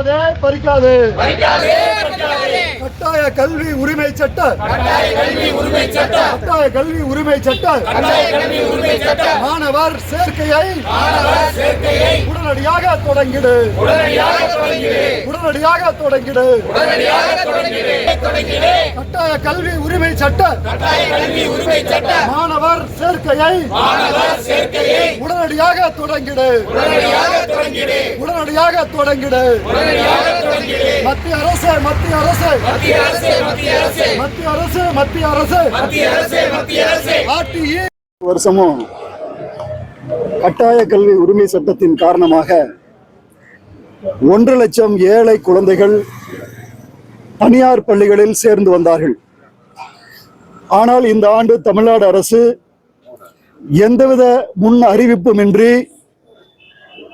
பறிக்காது பறிக்காதே. கட்டாய கல்வி உரிமை சட்டம் கட்டாய கல்வி உரிமை சட்டம் மாணவர் சேர்க்கையை உடனடியாக தொடங்கிடு. உடனடியாக தொடங்கிடு. கட்டாய கல்வி உரிமை சட்டம் மாணவர் சேர்க்கையை உடனடியாக தொடங்கிடு. உடனடியாக தொடங்கிடு. மத்திய அரசு மத்திய அரசு. மத்திய அரசே மத்திய அரசே. மத்திய அரசு வருஷமும் கட்டாய கல்வி உரிமை சட்டத்தின் காரணமாக ஒன்று லட்சம் ஏழை குழந்தைகள் தனியார் பள்ளிகளில் சேர்ந்து வந்தார்கள். ஆனால் இந்த ஆண்டு தமிழ்நாடு அரசு எந்தவித முன் அறிவிப்பும் இன்றி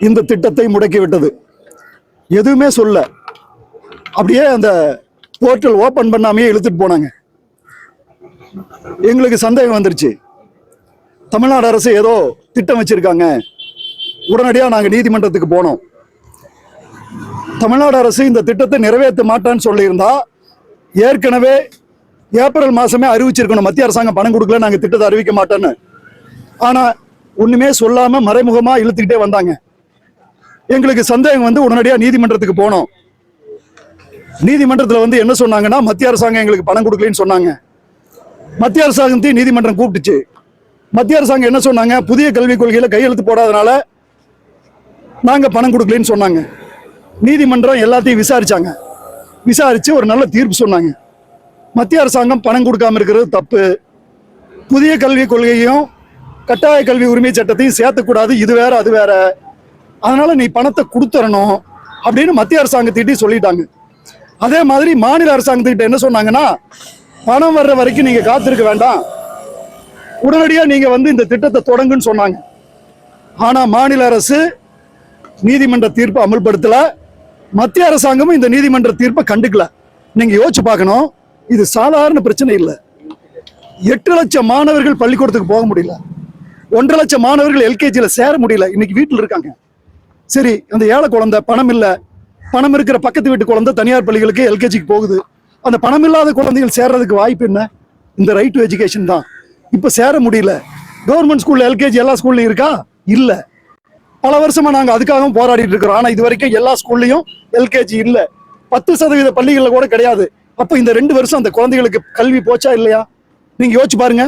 இந்த திட்டத்தை முடக்கிவிட்டது. எதுவுமே சொல்ல. அப்படியே அந்த போர்ட்டல் ஓப்பன் பண்ணாமையே இழுத்துட்டு போனாங்க. எங்களுக்கு சந்தேகம் வந்துருச்சு. தமிழ்நாடு அரசு ஏதோ திட்டம் வச்சிருக்காங்க. உடனடியாக நாங்கள் நீதிமன்றத்துக்கு போனோம். தமிழ்நாடு அரசு இந்த திட்டத்தை நிறைவேற்ற மாட்டான்னு சொல்லியிருந்தா ஏற்கனவே ஏப்ரல் மாதமே அறிவிச்சிருக்கணும். மத்திய அரசாங்கம் பணம் கொடுக்கல நாங்கள் திட்டத்தை அறிவிக்க மாட்டோன்னு ஆனால் ஒண்ணுமே சொல்லாம மறைமுகமா இழுத்துக்கிட்டே வந்தாங்க. எங்களுக்கு சந்தேகம் வந்து உடனடியாக நீதிமன்றத்துக்கு போனோம். நீதிமன்றத்தில் வந்து என்ன சொன்னாங்கன்னா மத்திய அரசாங்கம் எங்களுக்கு பணம் கொடுக்கலன்னு சொன்னாங்க. மத்திய அரசாங்கத்தையும் நீதிமன்றம் கூப்பிட்டுச்சு. மத்திய அரசாங்கம் என்ன சொன்னாங்க புதிய கல்விக் கொள்கையில கையெழுத்து போடாதனால நாங்க பணம் கொடுக்கலன்னு சொன்னாங்க. நீதிமன்றம் எல்லாத்தையும் விசாரிச்சாங்க. விசாரிச்சு ஒரு நல்ல தீர்ப்பு சொன்னாங்க. மத்திய அரசாங்கம் பணம் கொடுக்காம இருக்கிறது தப்பு. புதிய கல்விக் கொள்கையும் கட்டாய கல்வி உரிமை சட்டத்தையும் சேர்த்தக்கூடாது. இது வேற அது வேற. அதனால நீ பணத்தை கொடுத்துறணும் அப்படின்னு மத்திய அரசாங்கத்திட்டையும் சொல்லிட்டாங்க. அதே மாதிரி மாநில அரசாங்கத்துக்கிட்ட என்ன சொன்னாங்கன்னா பணம் வர்ற வரைக்கும் நீங்க காத்திருக்க வேண்டாம். உடனடியா நீங்க வந்து இந்த திட்டத்தை தொடங்குன்னு சொன்னாங்க. ஆனா மாநில அரசு நீதிமன்ற தீர்ப்பை அமல்படுத்தல. மத்திய அரசாங்கமும் இந்த நீதிமன்ற தீர்ப்பை கண்டுக்கல. நீங்க யோசிச்சு பார்க்கணும் இது சாதாரண பிரச்சனை இல்லை. எட்டு லட்சம் மாணவர்கள் பள்ளிக்கூடத்துக்கு போக முடியல. ஒன்றரை லட்சம் மாணவர்கள் எல்கேஜியில் சேர முடியல. இன்னைக்கு வீட்டில் இருக்காங்க. சரி அந்த ஏழை குழந்தை பணம் இல்லை. பணம் இருக்கிற பக்கத்து வீட்டு குழந்தை தனியார் பள்ளிகளுக்கு எல்கேஜிக்கு போகுது. அந்த பணம் இல்லாத குழந்தைகள் சேர்றதுக்கு வாய்ப்பு என்ன? இந்த ரைட் டு எஜுகேஷன் தான். இப்போ சேர முடியல. கவர்மெண்ட் ஸ்கூல்ல எல்கேஜி எல்லா ஸ்கூல்லையும் இருக்கா? இல்லை. பல வருஷமா நாங்க அதுக்காகவும் போராடிட்டு இருக்கிறோம். ஆனால் இது வரைக்கும் எல்லா ஸ்கூல்லையும் எல்கேஜி இல்லை. பத்து சதவீத பள்ளிகளில் கூட கிடையாது. அப்போ இந்த ரெண்டு வருஷம் அந்த குழந்தைகளுக்கு கல்வி போச்சா இல்லையா? நீங்கள் யோசிச்சு பாருங்க.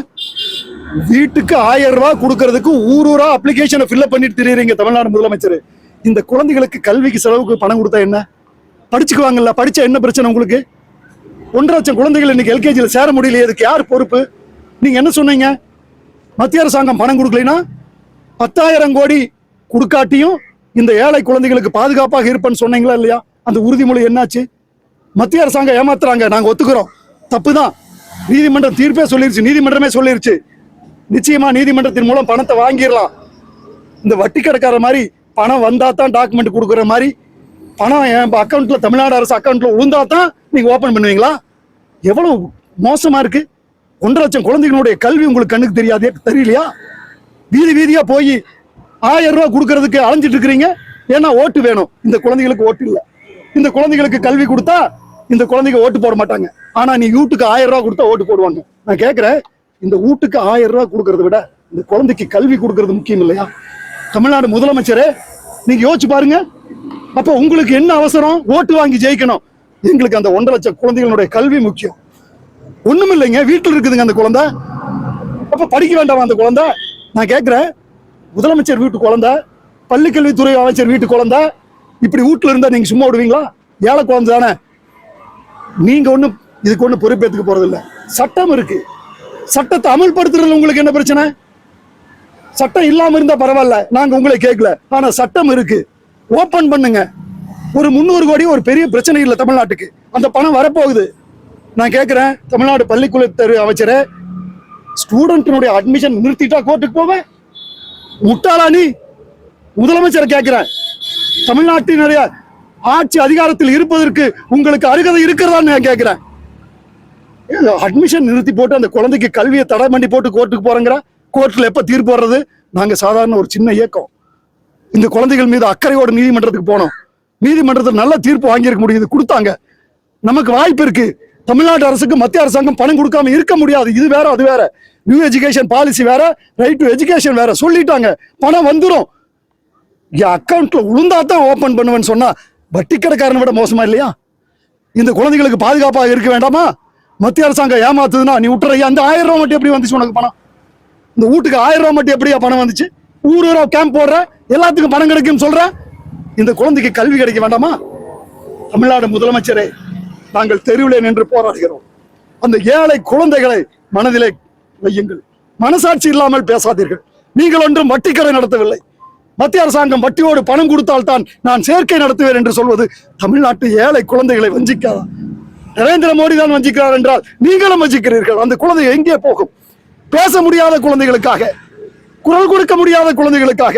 வீட்டுக்கு ஆயிரம் ரூபாய் கொடுக்கறதுக்கு ஊர் ஊரா அப்ளிகேஷனை ஃபில்அப் பண்ணிட்டு தெரியுறீங்க தமிழ்நாடு முதலமைச்சர். இந்த குழந்தைகளுக்கு கல்விக்கு செலவுக்கு பணம் கொடுத்தா என்ன? படிச்சுக்குவாங்கல்ல படிச்சா என்ன பிரச்சனை உங்களுக்கு? ஒன்றரை லட்சம் குழந்தைகள் இன்னைக்கு எல்கேஜியில் சேர முடியல இதுக்கு யார் பொறுப்பு? நீங்க என்ன சொன்னீங்க? மத்திய அரசாங்கம் பணம் கொடுக்கலைன்னா பத்தாயிரம் கோடி கொடுக்காட்டியும் இந்த ஏழை குழந்தைகளுக்கு பாதுகாப்பாக இருப்பேன்னு சொன்னீங்களா இல்லையா? அந்த உறுதிமொழி என்னாச்சு? மத்திய அரசாங்கம் ஏமாத்துறாங்க நாங்கள் ஒத்துக்கிறோம். தப்பு தான் நீதிமன்றம் தீர்ப்பே சொல்லிருச்சு நீதிமன்றமே சொல்லிருச்சு. நிச்சயமா நீதிமன்றத்தின் மூலம் பணத்தை வாங்கிடலாம். இந்த வட்டி கிடக்கிற மாதிரி பணம் வந்தா தான் டாக்குமெண்ட் கொடுக்குற மாதிரி பணம் என் அக்கௌண்ட்ல தமிழ்நாடு அரசு அக்கௌண்ட்ல விழுந்தா தான் நீங்க ஓபன் பண்ணுவீங்களா? எவ்வளவு மோசமா இருக்கு. ஒன்றரை லட்சம் குழந்தைகளுடைய கல்வி உங்களுக்கு கண்ணுக்கு தெரியாதே தெரியலையா? வீதி வீதியா போய் ஆயிரம் கொடுக்கறதுக்கு அலைஞ்சிட்டு இருக்கிறீங்க. ஏன்னா ஓட்டு வேணும். இந்த குழந்தைகளுக்கு ஓட்டு இல்லை. இந்த குழந்தைகளுக்கு கல்வி கொடுத்தா இந்த குழந்தைங்க ஓட்டு போட மாட்டாங்க. ஆனா நீ வீட்டுக்கு ஆயிரம் ரூபா கொடுத்தா ஓட்டு போடுவாங்க. நான் கேட்கிறேன் இந்த வீட்டுக்கு ஆயிரம் ரூபாய் கொடுக்கறத விட இந்த குழந்தைக்கு கல்வி கொடுக்கறது முக்கியம் இல்லையா? தமிழ்நாடு முதலமைச்சரே நீங்க யோசிச்சு பாருங்க. அப்ப உங்களுக்கு என்ன அவசரம்? ஓட்டு வாங்கி ஜெயிக்கணும். எங்களுக்கு அந்த ஒன்றரை லட்சம் குழந்தைகளுடைய கல்வி முக்கியம். ஒண்ணும் இல்லைங்க வீட்டில் இருக்குதுங்க அந்த குழந்தை. அப்ப படிக்க வேண்டாமா அந்த குழந்தை? நான் கேட்கிறேன் முதலமைச்சர் வீட்டு குழந்தை பள்ளிக்கல்வித்துறை அமைச்சர் வீட்டு குழந்தை. இப்படி வீட்டுல இருந்தா நீங்க சும்மா விடுவீங்களா? ஏழை குழந்தை தானே. நீங்க ஒண்ணும் இதுக்கு ஒன்றும் பொறுப்பேற்றுக்க போறதில்லை. சட்டம் இருக்கு. சட்டத்தை அமல்படுத்துறதுல உங்களுக்கு என்ன பிரச்சனை? சட்டம் இல்லாம இருந்தா பரவாயில்ல. நாங்க உங்களை கேட்கல ஆனா சட்டம் இருக்கு. ஓபன் பண்ணுங்க. ஒரு முந்நூறு கோடி ஒரு பெரிய பிரச்சனை இல்லை தமிழ்நாட்டுக்கு. அந்த பணம் வரப்போகுது. நான் கேட்கிறேன் தமிழ்நாடு பள்ளிக்குழு அமைச்சர் ஸ்டூடெண்ட்டினுடைய அட்மிஷன் நிறுத்திட்டா கோர்ட்டுக்கு போவேன்? முட்டாளா நீ? முதலமைச்சரை கேட்கிறேன் தமிழ்நாட்டினுடைய ஆட்சி அதிகாரத்தில் இருப்பதற்கு உங்களுக்கு அருகதை இருக்கிறதான்னு நான் கேட்கிறேன் அட்மிஷன் நிறுத்தி போட்டு அந்த குழந்தைக்கு கல்வியை தடை பண்ணி போட்டு கோர்ட்டுக்கு போறேங்கிற? கோர்ட்ல எப்ப தீர்ப்பு வர்றது? நாங்க சாதாரண ஒரு சின்ன இயக்கம். இந்த குழந்தைகள் மீது அக்கறையோட நீதிமன்றத்துக்கு போனோம். நீதிமன்றத்தில் நல்ல தீர்ப்பு வாங்கியிருக்க முடியுது கொடுத்தாங்க. நமக்கு வாய்ப்பு இருக்கு. தமிழ்நாடு அரசுக்கு மத்திய அரசாங்கம் பணம் கொடுக்காம இருக்க முடியாது. இது வேற அது வேற. நியூ எஜுகேஷன் பாலிசி வேற ரைட் டு எஜுகேஷன் வேற. சொல்லிட்டாங்க. பணம் வந்துடும் என் அக்கௌண்ட்ல உளுந்தா தான் ஓபன் பண்ணுவேன்னு சொன்னா வட்டி கடைக்காரனை விட மோசமா இல்லையா? இந்த குழந்தைகளுக்கு பாதுகாப்பாக இருக்க வேண்டாமா? மத்திய அரசாங்கம் ஏமாத்துதுன்னா நீ விட்டுறையா அந்த ஆயிரம் ரூபாய் மட்டும் எப்படி வந்துச்சு உனக்கு பணம்? இந்த வீட்டுக்கு ஆயிரம் ரூபா மட்டும் எப்படியா பணம் வந்துச்சு? ஊர் ஊரா கேம்ப் போடுற எல்லாத்துக்கும் பணம் கிடைக்கும் சொல்ற? இந்த குழந்தைக்கு கல்வி கிடைக்க வேண்டாமா? தமிழ்நாடு முதலமைச்சரே நாங்கள் தெருவிலே நின்று போராடுகிறோம். அந்த ஏழை குழந்தைகளை மனதிலே வையுங்கள். மனசாட்சி இல்லாமல் பேசாதீர்கள். நீங்கள் ஒன்றும் வட்டிக்கடை நடத்தவில்லை. மத்திய அரசாங்கம் வட்டியோடு பணம் கொடுத்தால்தான் நான் சேர்க்கை நடத்துவேன் என்று சொல்வது தமிழ்நாட்டு ஏழை குழந்தைகளை வஞ்சிக்காதான் நரேந்திர மோடி தான் வஞ்சிக்கிறார் என்றால் நீங்களும் வஞ்சிக்கிறீர்கள். அந்த குழந்தை எங்கே போகும்? பேச முடியாத குழந்தைகளுக்காக குரல் கொடுக்க முடியாத குழந்தைகளுக்காக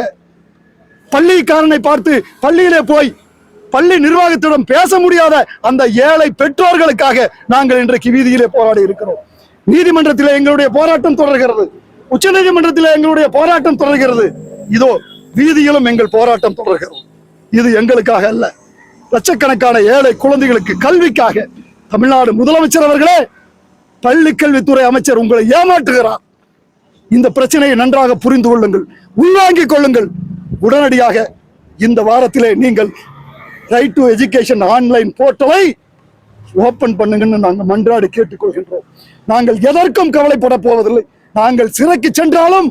பள்ளிக்காரனை பார்த்து பள்ளியிலே போய் பள்ளி நிர்வாகத்திடம் பேச முடியாத அந்த ஏழை பெற்றோர்களுக்காக நாங்கள் இன்றைக்கு வீதியிலே போராடி இருக்கிறோம். நீதிமன்றத்திலே எங்களுடைய போராட்டம் தொடர்கிறது. உச்ச நீதிமன்றத்தில் எங்களுடைய போராட்டம் தொடர்கிறது. இதோ வீதியிலும் எங்கள் போராட்டம் தொடர்கிறோம் இது எங்களுக்காக அல்ல. லட்சக்கணக்கான ஏழை குழந்தைகளுக்கு கல்விக்காக தமிழ்நாடு முதலமைச்சர் அவர்களே பள்ளி கல்வித்துறை அமைச்சர் உங்களை ஏமாற்றுகிறார். இந்த பிரச்சனையை நன்றாக புரிந்து கொள்ளுங்கள் உள்வாங்கிக் கொள்ளுங்கள். உடனடியாக இந்த வாரத்திலே நீங்கள் ரைட் டு எஜுகேஷன் ஆன்லைன் போர்ட்டலை ஓப்பன் பண்ணுங்கன்னு நாங்கள் மன்றாடி கேட்டுக்கொள்கின்றோம். நாங்கள் எதற்கும் கவலைப்பட போவதில்லை. நாங்கள் சிறைக்கு சென்றாலும்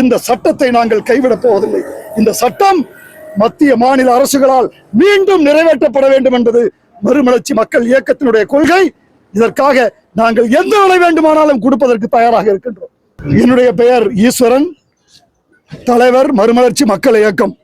இந்த சட்டத்தை நாங்கள் கைவிடப் போவதில்லை. இந்த சட்டம் மத்திய மாநில அரசுகளால் மீண்டும் நிறைவேற்றப்பட வேண்டும் என்பது மறுமலர்ச்சி மக்கள் இயக்கத்தினுடைய கொள்கை. இதற்காக நாங்கள் எந்த விலை வேண்டுமானாலும் கொடுப்பதற்கு தயாராக இருக்கின்றோம். என்னுடைய பெயர் ஈஸ்வரன். தலைவர் மறுமலர்ச்சி மக்கள் இயக்கம்.